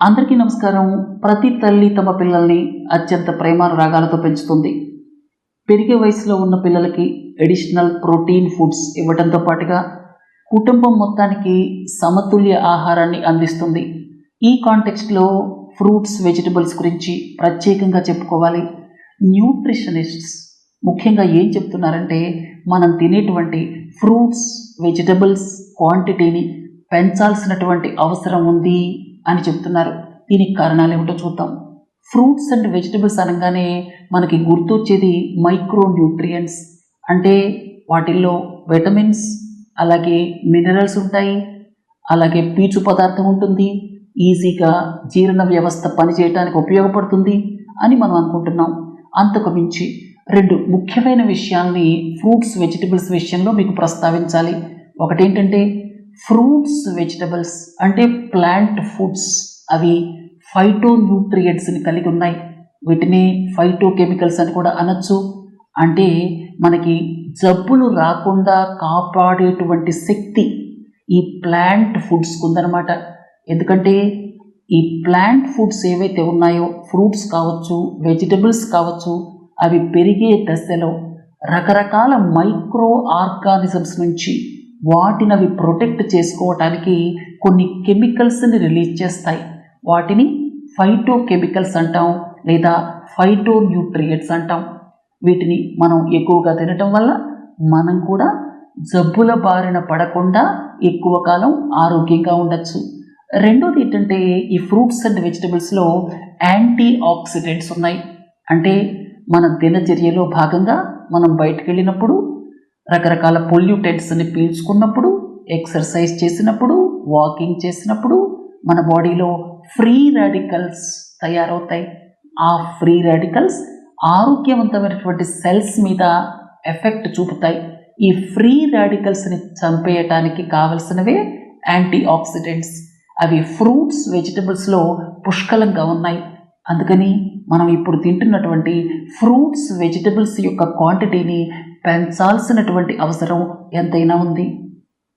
అందరికీ నమస్కారం. ప్రతి తల్లి తమ పిల్లల్ని అత్యంత ప్రేమానురాగాలతో పెంచుతుంది. పెరిగే వయసులో ఉన్న పిల్లలకి అడిషనల్ ప్రోటీన్ ఫుడ్స్ ఇవ్వడంతో పాటుగా కుటుంబం మొత్తానికి సమతుల్య ఆహారాన్ని అందిస్తుంది. ఈ కాంటెక్స్ట్లో ఫ్రూట్స్ వెజిటబుల్స్ గురించి ప్రత్యేకంగా చెప్పుకోవాలి. న్యూట్రిషనిస్ట్స్ ముఖ్యంగా ఏం చెప్తున్నారంటే మనం తినేటువంటి ఫ్రూట్స్ వెజిటబుల్స్ క్వాంటిటీని పెంచాల్సినటువంటి అవసరం ఉంది. అని చెప్తున్నారు. దీనికి కారణాలు ఏమిటో చూద్దాం. ఫ్రూట్స్ అండ్ వెజిటబుల్స్ అనగానే మనకి గుర్తొచ్చేది మైక్రో న్యూట్రియంట్స్ అంటే వాటిల్లో విటమిన్స్ అలాగే మినరల్స్ ఉంటాయి. అలాగే పీచు పదార్థం ఉంటుంది. ఈజీగా జీర్ణ వ్యవస్థ పనిచేయడానికి ఉపయోగపడుతుంది అని మనం అనుకుంటున్నాం. అంతకు మించి రెండు ముఖ్యమైన విషయాల్ని ఫ్రూట్స్ వెజిటబుల్స్ విషయంలో మీకు ప్రస్తావించాలి. ఒకటేంటంటే ఫ్రూట్స్ వెజిటబుల్స్ అంటే ప్లాంట్ ఫుడ్స్. అవి ఫైటో న్యూట్రియంట్స్ని కలిగి ఉన్నాయి. వీటిని ఫైటో కెమికల్స్ అని కూడా అనొచ్చు. అంటే మనకి జబ్బులు రాకుండా కాపాడేటువంటి శక్తి ఈ ప్లాంట్ ఫుడ్స్కి ఉందన్నమాట ఎందుకంటే ఈ ప్లాంట్ ఫుడ్స్ ఏవైతే ఉన్నాయో ఫ్రూట్స్ కావచ్చు వెజిటబుల్స్ కావచ్చు అవి పెరిగే దశలో రకరకాల మైక్రో ఆర్గానిజమ్స్ నుంచి వాటిని అవి ప్రొటెక్ట్ చేసుకోవటానికి కొన్ని కెమికల్స్ని రిలీజ్ చేస్తాయి. వాటిని ఫైటో కెమికల్స్ అంటాం లేదా ఫైటో న్యూట్రియంట్స్ అంటాం. వీటిని మనం ఎక్కువగా తినటం వల్ల మనం కూడా జబ్బుల బారిన పడకుండా ఎక్కువ కాలం ఆరోగ్యంగా ఉండొచ్చు. రెండోది ఏంటంటే ఈ ఫ్రూట్స్ అండ్ వెజిటబుల్స్లో యాంటీ ఆక్సిడెంట్స్ ఉన్నాయి. అంటే మన దినచర్యలో భాగంగా మనం బయటకు వెళ్ళినప్పుడు రకరకాల పొల్యూటెంట్స్ని పీల్చుకున్నప్పుడు ఎక్సర్సైజ్ చేసినప్పుడు వాకింగ్ చేసినప్పుడు మన బాడీలో ఫ్రీ రాడికల్స్ తయారవుతాయి. ఆ ఫ్రీ రాడికల్స్ ఆరోగ్యవంతమైనటువంటి సెల్స్ మీద ఎఫెక్ట్ చూపుతాయి. ఈ ఫ్రీ రాడికల్స్ని చంపేయటానికి కావలసినవే యాంటీ ఆక్సిడెంట్స్ అవి ఫ్రూట్స్ వెజిటబుల్స్లో పుష్కలంగా ఉన్నాయి. అందుకని మనం ఇప్పుడు తింటున్నటువంటి ఫ్రూట్స్ వెజిటబుల్స్ యొక్క క్వాంటిటీని పెంచాల్సినటువంటి అవసరం ఎంతైనా ఉంది.